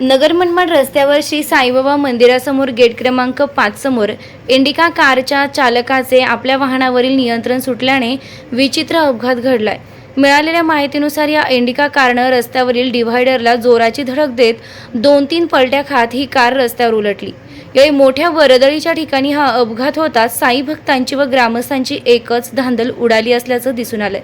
नगर मनमाड रस्त्यावर श्री साईबाबा मंदिरासमोर गेट क्रमांक पाच समोर इंडिका कारच्या चालकाचे आपल्या वाहनावरील नियंत्रण सुटल्याने विचित्र अपघात घडलाय. मिळालेल्या माहितीनुसार या इंडिका कारनं रस्त्यावरील डिव्हायडरला जोराची धडक देत दोन तीन पलट्या खात ही कार रस्त्यावर उलटली. यावेळी मोठ्या वरदळीच्या ठिकाणी हा अपघात होताच साई भक्तांची व ग्रामस्थांची एकच धांदल उडाली असल्याचं दिसून आलंय.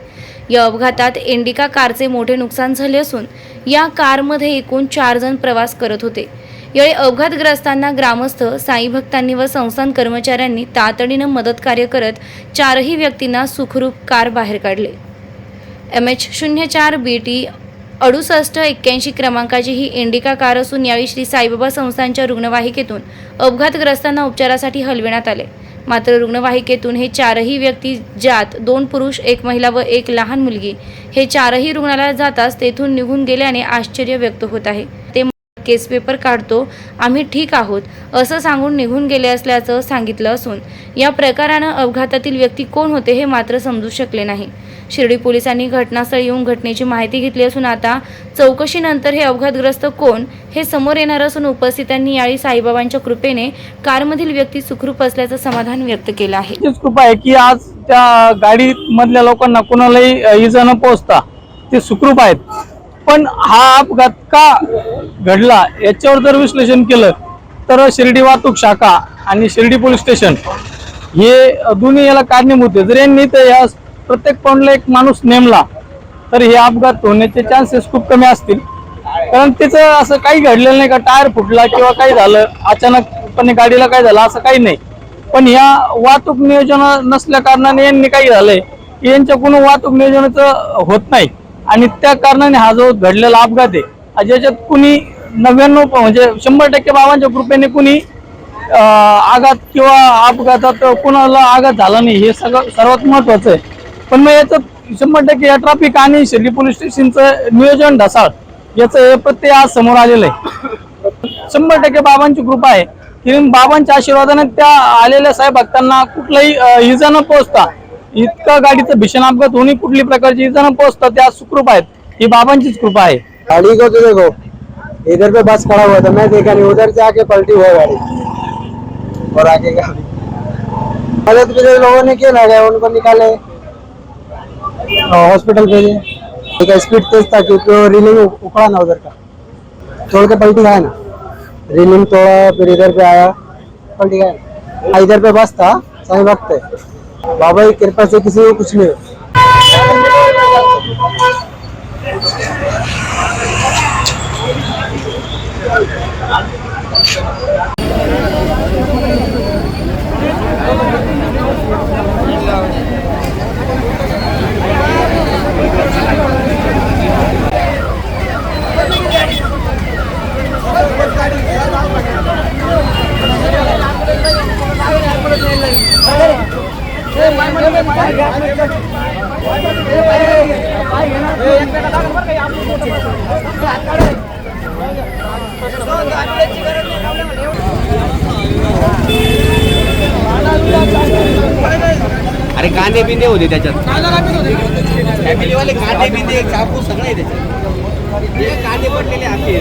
या अपघातात इंडिका कारचे मोठे नुकसान झाले असून या कारमध्ये एकूण चार जण प्रवास करत होते. यावेळी अपघातग्रस्तांना ग्रामस्थ साई भक्तांनी व संस्थान कर्मचाऱ्यांनी तातडीनं मदत कार्य करत चारही व्यक्तींना सुखरूप कार बाहेर काढले. एम एच शून्य चार बी टी अडुसष्ट एक्क्याऐंशी क्रमांकाची ही इंडिका कार असून यावेळी श्री साईबाबा संस्थांच्या रुग्णवाहिकेतून अपघातग्रस्तांना उपचारासाठी हलविण्यात आले. मात्र रुग्णवाहिकेतून हे चारही व्यक्ती ज्यात दोन पुरुष एक महिला व एक लहान मुलगी हे चारही रुग्णालयात जाताच तेथून निघून गेल्याने आश्चर्य व्यक्त होत आहे. ते केस पेपर काढतो आम्ही ठीक आहोत असं सांगून निघून गेले असल्याचं सांगितलं असून या प्रकारानं अपघातातील व्यक्ती कोण होते हे मात्र समजू शकले नाही. शिर्डी पोलिसांनी घटनास्थळी येऊन घटनेची माहिती घेतली असून आता चौकशीनंतर हे अपघातग्रस्त कोण हे समोर येणार असून उपस्थितांनी यावेळी साईबाबांच्या कृपेने कारमधील व्यक्ती सुखरूप असल्याचं समाधान व्यक्त केलं आहे. कृपा आहे की आज त्या गाडी मधल्या लोकांना कोणालाही इजा न पोहोचता ते सुखरूप आहेत. पण हा अपघात का घडला याच्यावर जर विश्लेषण केलं तर शिर्डी वाहतूक शाखा आणि शिर्डी पोलीस स्टेशन हे दोन्ही याला कारणीभूत आहे जर यांनी तर या प्रत्येक पॉईंटला एक माणूस नेमला तर हे अपघात होण्याचे चान्सेस खूप कमी असतील. कारण त्याचं असं काही घडलेलं नाही का टायर फुटला किंवा काही झालं अचानकपणे गाडीला काय झालं असं काही नाही. पण या वाहतूक नियोजन नसल्या कारणाने यांनी काही झालंय की यांच्याकडून वाहतूक नियोजनाचं होत नाही. आणि त्या कारणाने हा जो घडलेला अपघात आहे हा ज्याच्यात कुणी नव्याण्णव म्हणजे शंभर टक्के बाबांच्या कृपेने कुणी आघात किंवा अपघातात कुणाला आघात झाला नाही हे सगळं सर्वात महत्वाचं आहे. पण मग याचं शंभर टक्के या ट्रॅफिक आणि शिर्डी पोलीस स्टेशनचं नियोजन ढसाळ. याचं हे प्रत्यय आज समोर आलेलं आहे. शंभर टक्के बाबांची कृपा आहे. की बाबांच्या आशीर्वादाने त्या आलेल्या साहेब भक्तांना कुठलाही इजा न पोहोचता इतका गाडीचं भीषण अपघात होणे कुठली प्रकारची इजा न पोहोचता त्या सुखरूप आहेत. ही बाबांचीच कृपा आहे. गाड़ी को तो देखो इधर पे बस खड़ा हुआ था. मैं देखा नहीं. उधर से आके पलटी हुआ गाड़ी. और आगे गाड़ी. मदद के लिए लोगों ने क्यों ना गए? उनको निकाले. हॉस्पिटल पाहिजे एक स्पीड तेच था की रिलिंग रीलिंग उखड़ा ना उधर का. तोड़ के पलटी खाया ना? रिलिंग तोड़ा फिर इधर पे आया पलटी खाया हाँ, इधर पे बस था सही वक्त है. बाबा की कृपा से किसी को कुछ नहीं अरे कांदे बिंदे होते त्याच्यात फॅमिलीवाले कांदे बिंदे चाकू सगळं आहे त्याच्यात हे कांदे पडलेले आमचे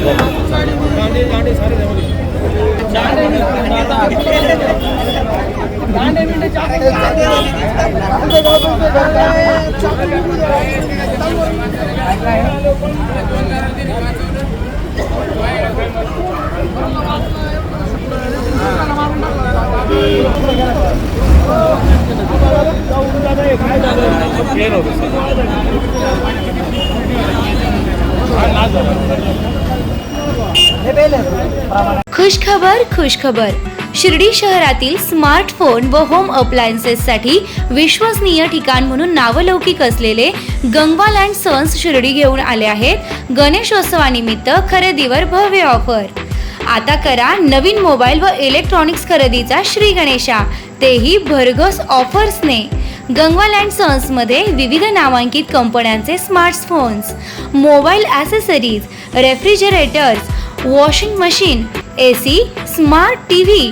खुश खबर खुश खबर शिर्डी शहरातील स्मार्टफोन व होम अप्लायन्सेससाठी विश्वसनीय ठिकाण म्हणून नावलौकिक असलेले गंगवाल अँड सन्स शिर्डी घेऊन आले आहेत. गणेशोत्सवानिमित्त खरेदीवर भव्य ऑफर. आता करा नवीन मोबाईल व इलेक्ट्रॉनिक्स खरेदीचा श्री गणेशा. तेही भरघोस ऑफर्सने. गंगवाल अँड सन्समध्ये विविध नामांकित कंपन्यांचे smartphones mobile accessories refrigerators washing machine A C smart T V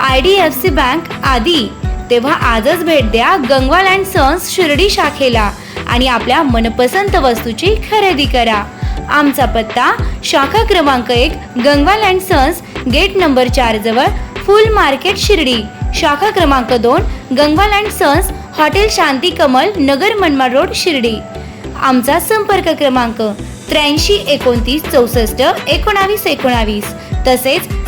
I D F C bank आदी. तेव्हा आजच भेट द्या गंगवाल अँड सन्स शिर्डी शाखेला आणि आपल्या मनपसंत वस्तूची खरेदी करा. आमचा पत्ता शाखा क्रमांक एक Gangwal and sons gate number चार जवळ फुल मार्केट शिर्डी. शाखा क्रमांक दोन Gangwal and sons hotel Shanti Kamal Nagar Manmad road Shirdi. आमचा संपर्क क्रमांक त्र्याऐंशी एकोणतीस चौसष्ट एकोणावीस एकोणावीस. तसेच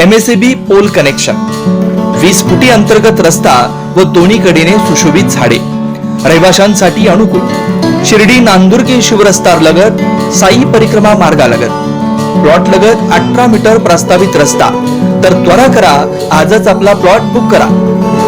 एमएसएबी पोल कनेक्शन वीस फुटी अंतर्गत रस्ता व दोन्ही कडेने सुशोभित झाडे. रहिवाशांसाठी अनुकूल. शिर्डी नांदुर्गे शिवरस्तार लगत साई परिक्रमा मार्गालगत. प्लॉट लगत अठरा मीटर प्रस्तावित रस्ता. तर त्वरा करा आजच आपला प्लॉट बुक करा.